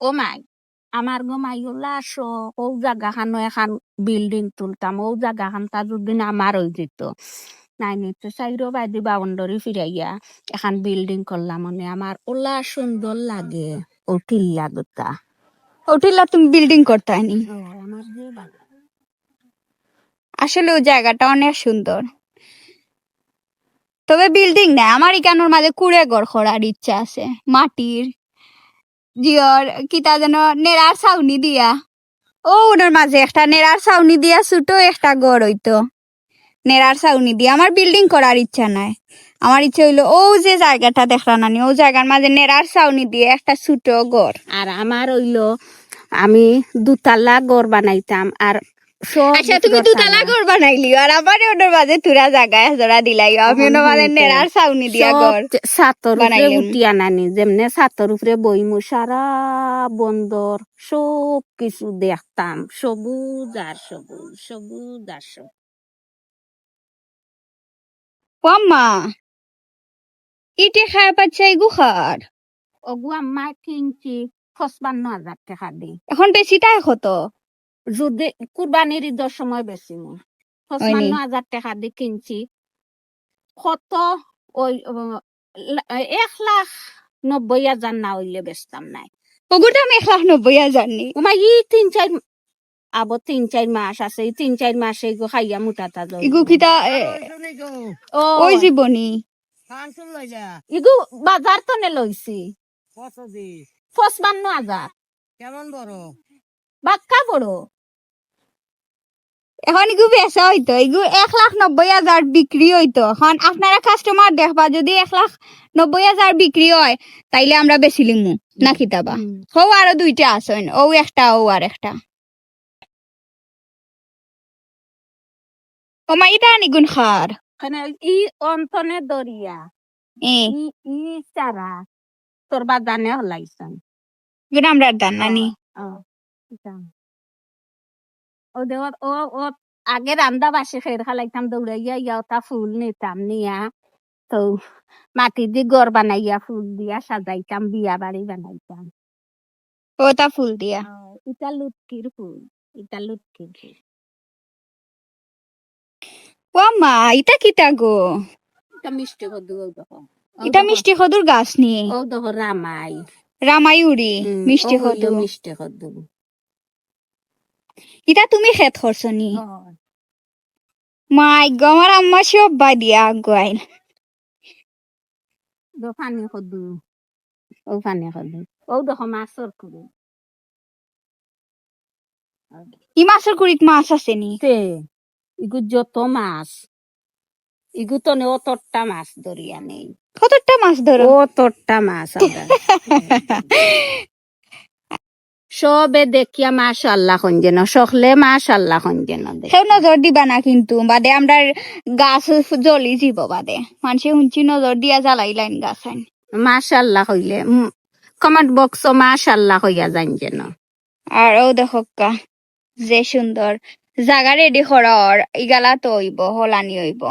ও মাই আমার গো মাই ওলা আসো ও জাগা খানো এখন বিল্ডিং তুলতাম ও জাগা খানটা যদি আমার হয়ে যেত। নাই নিতে চাইরো বাইদি বাউন্ডারি ফিরাইয়া এখন বিল্ডিং করলাম মানে আমার ওলা সুন্দর লাগে ও টিল্লা ওটিলা তুমি বিল্ডিং করতে হয়নি আমার যে ভালো আসলে ওই জায়গাটা অনেক সুন্দর। তবে বিল্ডিং না আমার এখানোর মাঝে কুড়ে ঘর করার ইচ্ছা আছে মাটির জিয়র, কিতা যেন নেড়ার ছাউনি দিয়া। ও ওনার মাঝে একটা নেড়ার ছাউনি দিয়া ছোট একটা গড় হইতো। নেড়ার ছাউনি দিয়া আমার বিল্ডিং করার ইচ্ছা নাই। আমার ইচ্ছা হইল ও যে জায়গাটা দেখলাম নানি ও জায়গার মাঝে নেড়ার ছাউনি দিয়ে একটা ছোট গড়। আর আমার হইল, আমি দুতলা গড় বানাইতাম, আর আচ্ছা তুমি দুতলা টানা। ঘর বানাইলি আর আমার ওটার মাঝে তুরা জায়গায় জোড়া দিলাই আমি ওনার মাঝে নেড়ার ছাউনি দিয়া যে- ছাতর উপরে যেমনে ছাতর উপরে বইমু সারা বন্দর সব কিছু দেখতাম। সবুজ আর সবুজ সবুজ আর সবুজ। ইটে খায় পাচ্ছে গুখার ওগু আম্মা কিনছি পঁচপান্ন হাজার টাকা দি। এখন বেশি তাই কত? যদি কুরবানির ঈদের সময় বেশি মু পঁচপান্ন হাজার টাকা দি কিনছি। কত ওই এক লাখ নব্বই হাজার না হইলে বেচতাম নাই। ওগুটা আমি এক লাখ নব্বই হাজার নি? ওমা ই তিন চার আবো তিন চার মাস আছে এই তিন চার মাসে এগো খাইয়া মুটাতা যাইব। ইগু কিতা ওই জীবনী ইগু বাজার তো নে লইছি পঁচপান্ন হাজার কেমন বড়? বাক্কা বড়। এখন ইগু বেচা হইতো ইগু এক লাখ নব্বই হাজার বিক্রি হইতো। এখন আপনারা কাস্টমার দেখবা যদি এক লাখ নব্বই হাজার বিক্রি হয় তাইলে আমরা বেশি লিমু না কিতাবা হুম। আরও দুইটা আসেন ও একটা ও আর একটা। ও মা ইটা নিগুন খার। ই অন্তনে দরিয়া। এ। ই ই চারা। তোর বাগানে হলাইছন। ইগুন আমরা দান নানি। ও। ও ও আগে রান্দা বাসে ফের খালাইতাম দৌড়াইয়া ইয়া ওটা ফুল নিতাম নিয়া। তো মাটি দিয়ে ঘর বানাইয়া ফুল দিয়া সাজাইতাম বিয়া বাড়ি বানাইতাম। ও তা ফুল দিয়া? এটা লুটকির ফুল এটা লুটকির ফুল। ও মা ইটা কিতা গো? এটা মিষ্টি ও এটা মিষ্টি খদুর গাছ নি? ও দেখো রামাই। রামায়ুরি হুম, মিষ্টি খদু মিষ্টি কদু ইটা তুমি খেত করছ নি মাই গো আমার আম্মা সব বাই দিয়া আগুয়াইন দো পানি কদু ও পানি কদু ও দেখো মাছর কুড়ি ই মাছের কুড়িত মাছ আছে নি? তে ইগু যত মাছ ইগু তো নে অতটা মাছ দরিয়া নেই কতটা মাছ ধরো অতটা মাছ। সবে দেখিয়া মাশাল্লাহ খঞ্জেন সকলে মাশাল্লাহ খঞ্জেন দেখ। সেও নজর দিবা না কিন্তু বাদে আমরা গাছ জ্বলি যাব বাদে। মানুষে শুনছি নজর দিয়া জ্বালাই লাইন গাছ আইন। মাশাল্লাহ হইলে কমেন্ট বক্স মাশাল্লাহ হইয়া যান যেন। আর ও দেখো কা যে সুন্দর। জাগা রেডি করার ইগালা তো হইব হলানি হইব।